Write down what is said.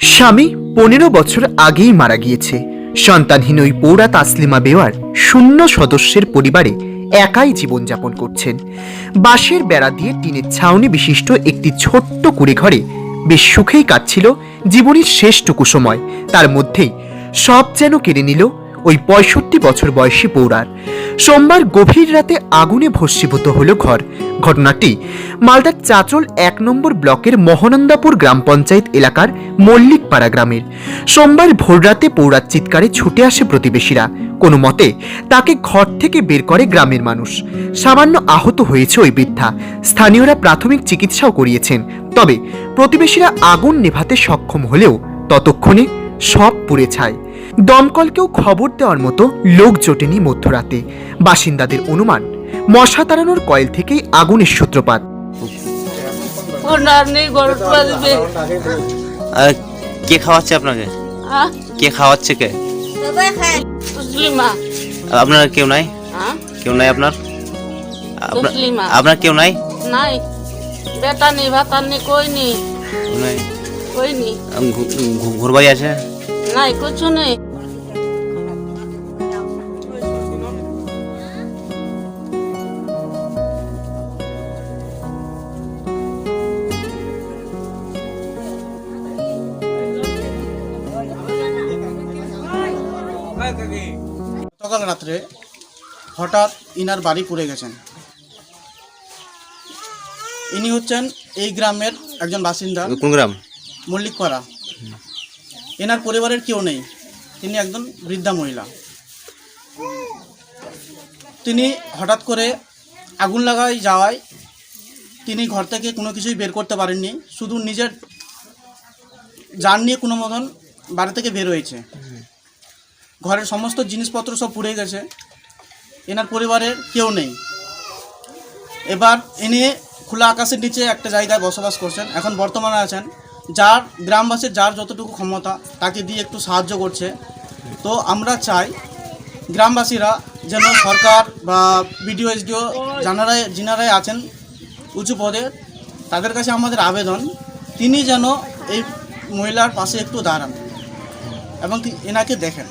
স্বামী পনেরো বছর আগেই মারা গিয়েছে। সন্তানহীন ওই পৌরা তাসলিমা বেওয়ার শূন্য সদস্যের পরিবারে একাই জীবনযাপন করছেন। বাঁশের বেড়া দিয়ে টিনের ছাউনি বিশিষ্ট একটি ছোট্ট কুড়ে ঘরে বেশ সুখেই কাটছিল জীবনের শেষটুকু সময়। তার মধ্যেই সব যেন কেড়ে নিল ওই পঁয়ষট্টি বছর বয়সী পৌরার সোমবার গভীর রাতে আগুনে ভস্মীভূত হল ঘর। ঘটনাটি মালদার চাচল এক নম্বর ব্লকের মহানন্দাপুর গ্রাম পঞ্চায়েত এলাকার মল্লিকপাড়া গ্রামের। সোমবার ভোররাতে পৌরার চিৎকারে ছুটে আসে প্রতিবেশীরা। কোনো মতে তাকে ঘর থেকে বের করে গ্রামের মানুষ। সামান্য আহত হয়েছে ওই বৃদ্ধা। স্থানীয়রা প্রাথমিক চিকিৎসাও করিয়েছেন। তবে প্রতিবেশীরা আগুন নেভাতে সক্ষম হলেও ততক্ষণে সব পুড়ে ছায়। দমকলকেও খবর দেওয়ার মতো লোক জোটেনি মধ্যরাতে। বাসিন্দাদের অনুমান মশা তাড়ানোর কয়েল থেকেই আগুনের সূত্রপাত। কে খাওয়াচ্ছে আপনাকে? হ্যাঁ কে খাওয়াচ্ছে কে? আপনার কেউ নাই? হ্যাঁ? কেউ নাই আপনার? আপনার- কেউ নাই? নাই। বেটা নেই ভাতা নেই কই নেই? নাই। কই নেই? আম, ঘু- ঘু- ঘুরবাই আছে? নাই কিছু নেই। গতকাল রাত্রে হঠাৎ ইনার বাড়ি পুড়ে গেছেন। ইনি হচ্ছেন এই গ্রামের একজন বাসিন্দা। কোন গ্রাম? মল্লিকপাড়া। এনার পরিবারের কেউ নেই। তিনি একজন বৃদ্ধা মহিলা। তিনি হঠাৎ করে আগুন লাগাই যাওয়ায় তিনি ঘর থেকে কোনো কিছুই বের করতে পারেননি। শুধু নিজের যান নিয়ে কোনো মতন বাড়ি থেকে বের হয়েছে। ঘরের সমস্ত জিনিসপত্র সব পুড়ে গেছে। এনার পরিবারের কেউ নেই। এবার ইনি খোলা আকাশের নিচে একটা জায়গায় বসবাস করছেন। এখন বর্তমানে আছেন। যার গ্রামবাসীর যার যতটুকু ক্ষমতা, তাকে দিয়ে একটু সাহায্য করছে। তো আমরা চাই গ্রামবাসীরা যেন সরকার বা বিডিও এসডিও যারা যিনারাই আছেন উঁচু পদে, তাদের কাছে আমাদের আবেদন, তিনি যেন এই মহিলার পাশে একটু দাঁড়ান এবং এনাকে দেখেন।